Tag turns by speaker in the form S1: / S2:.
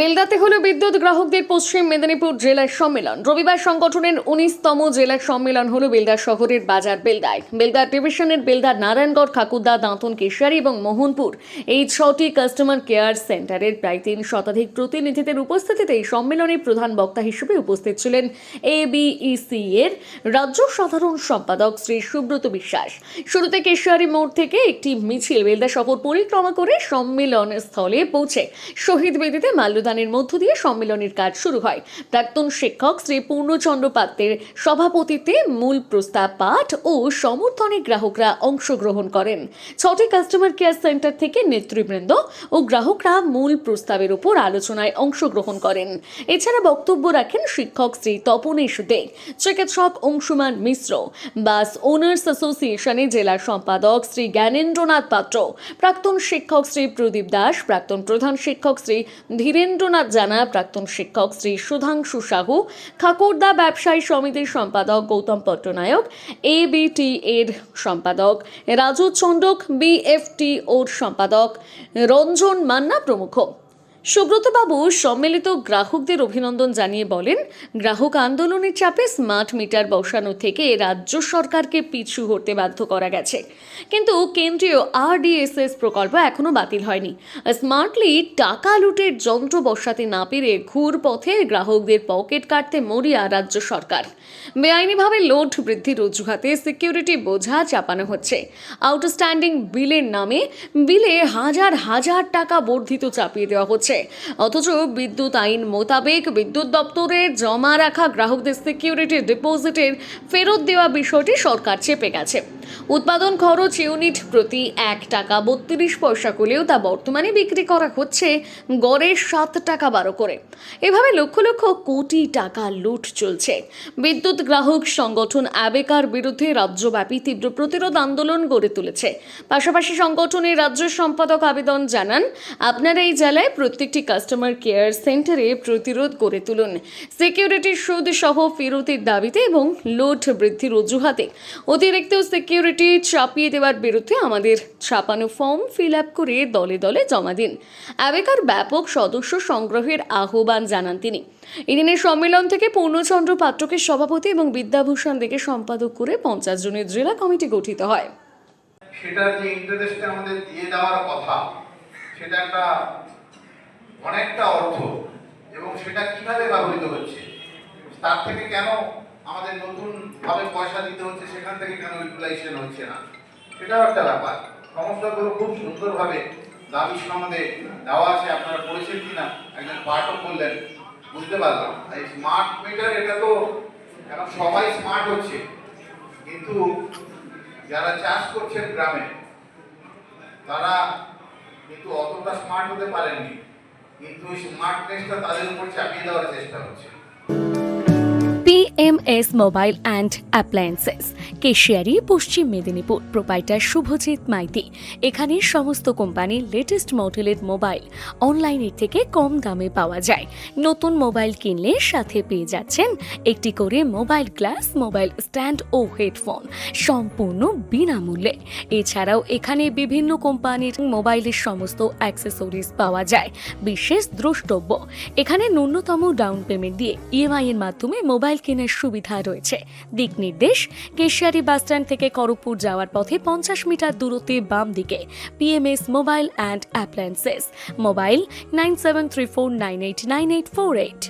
S1: বেলদাতে হলো বিদ্যুৎ গ্রাহকদের পশ্চিম মেদিনীপুর জেলার সম্মেলন। রবিবার সংগঠনের উনিশতম জেলার সম্মেলন হলো বেলদা শহরের বাজার বেলদায়। বেলদা ডিভিশনের বেলদা নারায়ণগড়, খাকুদা, দাঁতন, কেশারি এবং মোহনপুর এই ছটি কাস্টমার কেয়ার সেন্টারের প্রায় তিন শতাধিক প্রতিনিধিদের উপস্থিতিতে এই সম্মেলনে প্রধান বক্তা হিসেবে উপস্থিত ছিলেন এ এবিইসি এর রাজ্য সাধারণ সম্পাদক শ্রী সুব্রত বিশ্বাস। শুরুতে কেশিয়ারি মোড় থেকে একটি মিছিল বেলদা শহর পরিক্রমা করে সম্মেলন স্থলে পৌঁছে শহীদ বেদিতে মাল্যদানের মধ্য দিয়ে সম্মেলনের কাজ শুরু হয়। প্রাক্তন শিক্ষক শ্রী পূর্ণচন্দ্র পাত্রের সভাপতিত্বে মূল প্রস্তাব পাঠ ও সমর্থনে গ্রাহকরা অংশগ্রহণ করেন। ছটি কাস্টমার কেয়ার সেন্টার থেকে নেতৃবৃন্দ ও গ্রাহকরা মূল প্রস্তাবের উপর আলোচনায় অংশগ্রহণ করেন। এছাড়া বক্তব্য রাখেন শিক্ষক শ্রী তপনেশ দে, চিকিৎসক অংশুমান মিশ্র, বাস ওনার্স অ্যাসোসিয়েশনের জেলা সম্পাদক শ্রী জ্ঞানেন্দ্রনাথ পাত্র, প্রাক্তন শিক্ষক শ্রী প্রদীপ দাস, প্রাক্তন প্রধান শিক্ষক শ্রী ধীরেন্দ্রনাথ জানা, প্রাক্তন শিক্ষক শ্রী সুধাংশু সাহু, খাকুরদা ব্যবসায়ী সমিতির সম্পাদক গৌতম পট্টনায়ক, এ বিটি এর সম্পাদক রাজু চণ্ডক বিএফটি ওর সম্পাদক রঞ্জন মান্না প্রমুখ। সুব্রতবাবু সম্মিলিত গ্রাহকদের অভিনন্দন জানিয়ে বলেন, গ্রাহক আন্দোলনের চাপে স্মার্ট মিটার বসানো থেকে রাজ্য সরকারকে পিছু হতে বাধ্য করা গেছে। কিন্তু কেন্দ্রীয় আরডিএসএস প্রকল্প এখনও বাতিল হয়নি। স্মার্টলি টাকা লুটের যন্ত্র বসাতে না পেরে ঘুর পথে গ্রাহকদের পকেট কাটতে মরিয়া রাজ্য সরকার। বেআইনিভাবে লোড বৃদ্ধির অজুহাতে সিকিউরিটি বোঝা চাপানো হচ্ছে। আউটস্ট্যান্ডিং বিলের নামে বিলে হাজার হাজার টাকা বর্ধিত চাপিয়ে দেওয়া হচ্ছে। অথচ বিদ্যুৎ আইন মোতাবেক বিদ্যুৎ দপ্তরে জমা রাখা গ্রাহকদের সিকিউরিটি ডিপোজিটের ফেরত দেওয়া বিষয়টি সরকার চেপে গেছে। উৎপাদন খরচ ইউনিট প্রতি এক টাকা বত্রিশ পয়সা করলেও তা বর্তমানে বিক্রি করা হচ্ছে গড়ে সাত টাকা বারো করে। এভাবে লক্ষ লক্ষ কোটি টাকা লুট চলছে। বিদ্যুৎ গ্রাহক সংগঠন আবেকার বিরুদ্ধে রাজ্যব্যাপী তীব্র প্রতিরোধ আন্দোলন গড়ে তুলেছে। পাশাপাশি সংগঠনের রাজ্য সম্পাদক আবেদন জানান, আপনারা এই জেলায় প্রত্যেকটি কাস্টমার কেয়ার সেন্টারে প্রতিরোধ গড়ে তুলুন। সিকিউরিটি সুদ সহ ফেরতের দাবিতে এবং লোড বৃদ্ধির অজুহাতে। অতিরিক্ত সিকিউরিটি চাপিয়ে দেওয়ার বিরুদ্ধে আমাদের ছাপানো ফর্ম ফিল আপ করে দলে দলে জমা দিন। আবেকার ব্যাপক সদস্য সংগ্রহের আহ্বান জানান তিনি। এদিনের সম্মেলন থেকে পূর্ণচন্দ্র পাত্রকে সভাপতি এবং বিদ্যাভূষণ দেখে সম্পাদক করে পঞ্চাশ জনের জেলা কমিটি গঠিত হয়।
S2: সেটার যে ইন্টারেস্টটা আমাদের দিয়ে দেওয়ার কথা, সেটা একটা অনেকটা অর্থ এবং সেটা কীভাবে ব্যবহৃত হচ্ছে, তার থেকে কেন আমাদের নতুন ভাবে পয়সা দিতে হচ্ছে, সেখান থেকে কেন ইউটিলাইজেশন হচ্ছে না? সেটাও একটা ব্যাপার। সমস্যাগুলো খুব সুন্দরভাবে দাবি সনদে দেওয়া আছে, আপনারা পড়েছেন কিনা একজন পাঠও করলেন বুঝতে পারলাম। এই স্মার্ট মিটার এটা তো এখন সবাই স্মার্ট হচ্ছে। কিন্তু যারা চাষ করছেন গ্রামে, তারা কিন্তু অতটা স্মার্ট হতে পারেননি। কিন্তু স্মার্টনেসটা তাদের উপর চাপিয়ে দেওয়ার চেষ্টা হচ্ছে।
S1: PMS mobile and appliances Keshiary Paschim Medinipur. Proprietor Subhajit Maiti. এখানে সমস্ত কোম্পানির লেটেস্ট মডেলের মোবাইল অনলাইনের থেকে কম দামে পাওয়া যায়। নতুন মোবাইল কিনলে সাথে পেয়ে যাচ্ছেন একটি করে মোবাইল গ্লাস মোবাইল স্ট্যান্ড ও হেডফোন সম্পূর্ণ বিনামূল্যে। এছাড়াও এখানে বিভিন্ন কোম্পানির মোবাইলের সমস্ত অ্যাক্সেসরিজ পাওয়া যায়, বিশেষ দ্রষ্টব্য। এখানে ন্যূনতম ডাউন পেমেন্ট দিয়ে ইএমআই এর মাধ্যমে মোবাইল কেনার সুবিধা রয়েছে। দিক নির্দেশ কেশিয়ারি বাসস্ট্যান্ড থেকে করপুর যাওয়ার পথে পঞ্চাশ মিটার দূরত্বে বাম দিকে PMS mobile and appliances mobile nine seven three four nine eight nine eight four eight